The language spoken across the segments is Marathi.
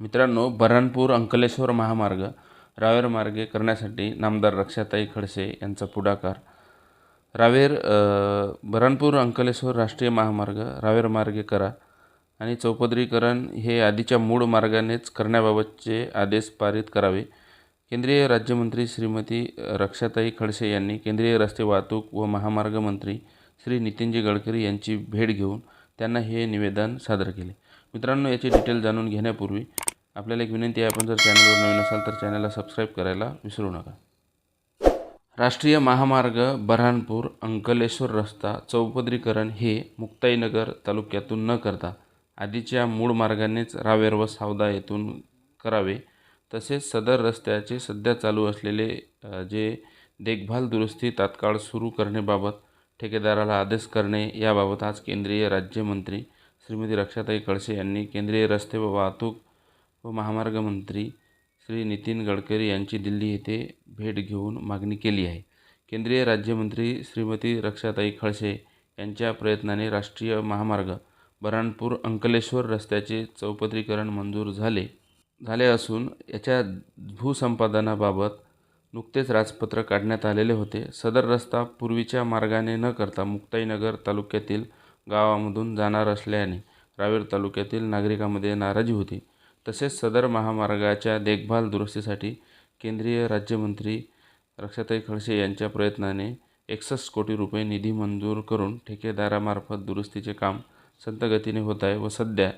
मित्रांनो बऱ्हाणपूर अंकलेश्वर महामार्ग रावेर मार्गे करण्यासाठी नामदार रक्षाताई खडसे यांचा पुढाकार. रावेर बऱ्हाणपूर अंकलेश्वर राष्ट्रीय महामार्ग रावेर मार्गे करा आणि चौपदरीकरण हे आधीच्या मूळ मार्गानेच करण्याबाबतचे आदेश पारित करावे. केंद्रीय राज्यमंत्री श्रीमती रक्षाताई खडसे यांनी केंद्रीय रस्ते वाहतूक व महामार्ग मंत्री श्री नितीनजी गडकरी यांची भेट घेऊन त्यांना हे निवेदन सादर केले. मित्रांनो याची डिटेल जाणून घेण्यापूर्वी आपल्याला एक विनंती आहे आपण जर चॅनलवर नवीन असाल तर चॅनलला सबस्क्राईब करायला विसरू नका. राष्ट्रीय महामार्ग बऱ्हाणपूर अंकलेश्वर रस्ता चौपदरीकरण हे मुक्ताईनगर तालुक्यातून न करता आधीच्या मूळ मार्गानेच रावेर व सावदा येथून करावे. तसेच सदर रस्त्याचे सध्या चालू असलेले जे देखभाल दुरुस्ती तात्काळ सुरू करण्याबाबत ठेकेदाराला आदेश करणे याबाबत आज केंद्रीय राज्यमंत्री श्रीमती रक्षाताई कळसे यांनी केंद्रीय रस्ते व वाहतूक व महामार्ग मंत्री श्री नितीन गडकरी यांची दिल्ली येथे भेट घेऊन मागणी केली आहे. केंद्रीय राज्यमंत्री श्रीमती रक्षाताई खळसे यांच्या प्रयत्नाने राष्ट्रीय महामार्ग बऱ्हाणपूर अंकलेश्वर रस्त्याचे चौपदरीकरण मंजूर झाले. झाले असून याच्या भूसंपादनाबाबत नुकतेच राजपत्र काढण्यात आलेले होते. सदर रस्ता पूर्वीच्या मार्गाने न करता मुक्ताईनगर तालुक्यातील गावामधून जाणार असल्याने रावेर तालुक्यातील नागरिकांमध्ये नाराजी होती. तसेच सदर महामार्गाच्या देखभाल दुरुस्तीसाठी केंद्रीय राज्यमंत्री रक्षाताई खडसे यांच्या प्रयत्नाने एकसष्ट कोटी रुपये निधी मंजूर करून ठेकेदारामार्फत दुरुस्तीचे काम संतगतीने होत आहे व सध्या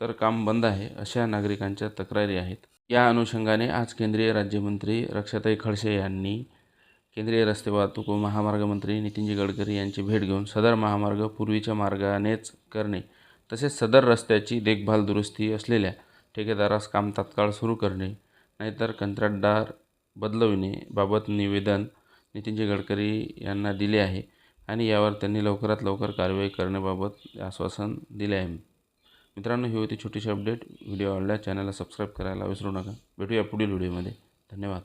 तर काम बंद आहे अशा नागरिकांच्या तक्रारी आहेत. या अनुषंगाने आज केंद्रीय राज्यमंत्री रक्षाताई खडसे यांनी केंद्रीय रस्ते वाहतूक व महामार्ग मंत्री नितीनजी गडकरी यांची भेट घेऊन सदर महामार्ग पूर्वीच्या मार्गानेच करणे तसेच सदर रस्त्याची देखभाल दुरुस्ती असलेल्या ठेकेदारास काम तात्काळ सुरू करणे नाहीतर कंत्राटदार बदलविणे बाबत निवेदन नितीनजी गडकरी यांना दिले आहे आणि यावर त्यांनी लवकरात लवकर कारवाई करण्याबाबत आश्वासन दिले आहे. मित्रांनो ही होती छोटीशी अपडेट. व्हिडिओ आवडल्यास चॅनलला सबस्क्राईब करायला विसरू नका. भेटूया पुढील व्हिडिओमध्ये. धन्यवाद.